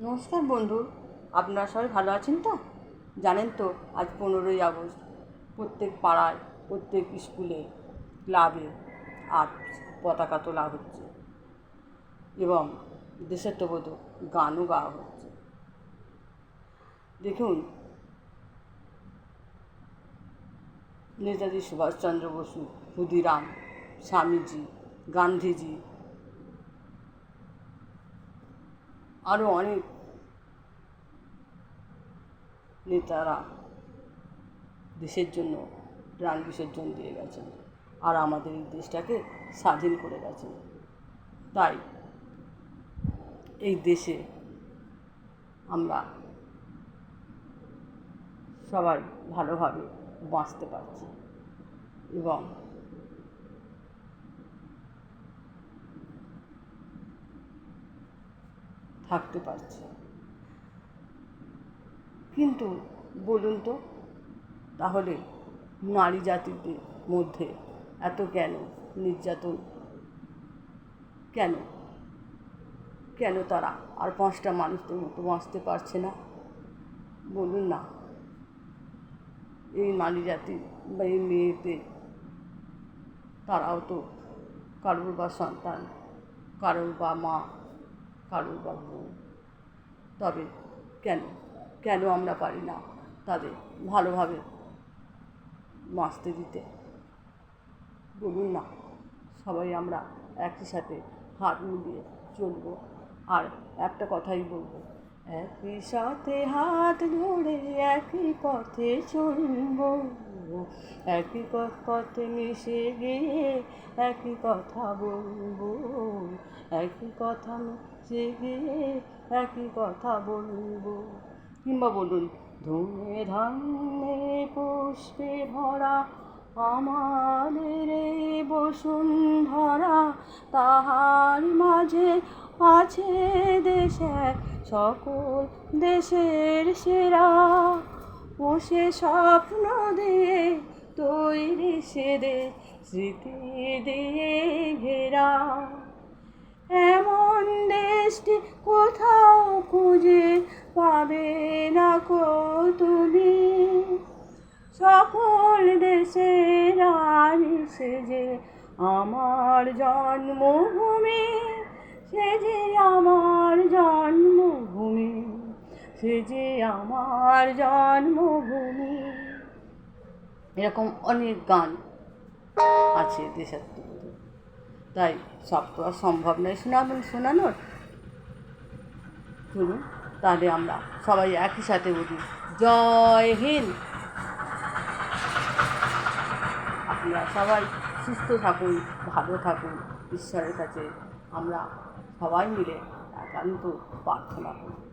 নমস্কার বন্ধু। আপনারা সবাই ভালো আছেন তো? জানেন তো, আজ পনেরোই আগস্ট। প্রত্যেক পাড়ায়, প্রত্যেক স্কুলে, ক্লাবে আজ পতাকা তোলা হচ্ছে এবং দেশের তো দেশাত্মবোধক গানও গাওয়া হচ্ছে। দেখুন, নেতাজি সুভাষচন্দ্র বসু, ক্ষুদিরাম, স্বামীজি, গান্ধীজি আরও অনেক নেতারা দেশের জন্য, প্রাণ বিসর্জন দিয়ে গেছেন আর আমাদের এই দেশটাকে স্বাধীন করে গেছেন। তাই এই দেশে আমরা সবাই ভালোভাবে বাঁচতে পারছি এবং থাকতে পারছি। কিন্তু বলুন তো, তাহলে নারী জাতিদের মধ্যে এত কেন নির্যাতন? কেন? কেন তারা আর পাঁচটা মানুষদের মতো বাঁচতে পারছে না? বলুন না। এই নারী জাতি বা এই মেয়েদের তারাও তো কারোর বা সন্তান, কারোর বা মা কারোর বা বোন তবে কেন কেন আমরা পারি না তাদের ভালোভাবে বাঁচতে দিতে? বলুন না, সবাই আমরা একই সাথে হাত মিলিয়ে চলবো। আর একটা কথাই বলব, একই সাথে হাত ধরে একই পথে চলবো। একই প- পথে মিশে গিয়ে একই কথা বলব। একই কথা গিয়ে একই কথা বলব। কিংবা বলুন ধুমে ধান্যে পুষ্পে ভরা, আমাদের বসুন্ধরা, তাহার মাঝে আছে দেশ সকল দেশের সেরা। ও সে স্বপ্ন দিয়ে তৈরি সে দে স্মৃতি দিয়ে ঘেরা। এমন দেশটি কোথাও খুঁজে পাবে না কো তুমি? সকল দেশের রানী সে যে আমার জন্মভূমি, সে যে আমার জন্মভূমি, সে যে আমার জন্মভূমি। এরকম অনেক গান আছে দেশাত্মবোধক তাই সব তো আর সম্ভব নয়। শোনাবেন শোনানোর শুনুন তাহলে আমরা সবাই একই সাথে বলি, জয় হিন্দ! আপনারা সবাই সুস্থ থাকুন, ভালো থাকুন, ঈশ্বরের কাছে আমরা সবাই মিলে একান্ত প্রার্থনা করি।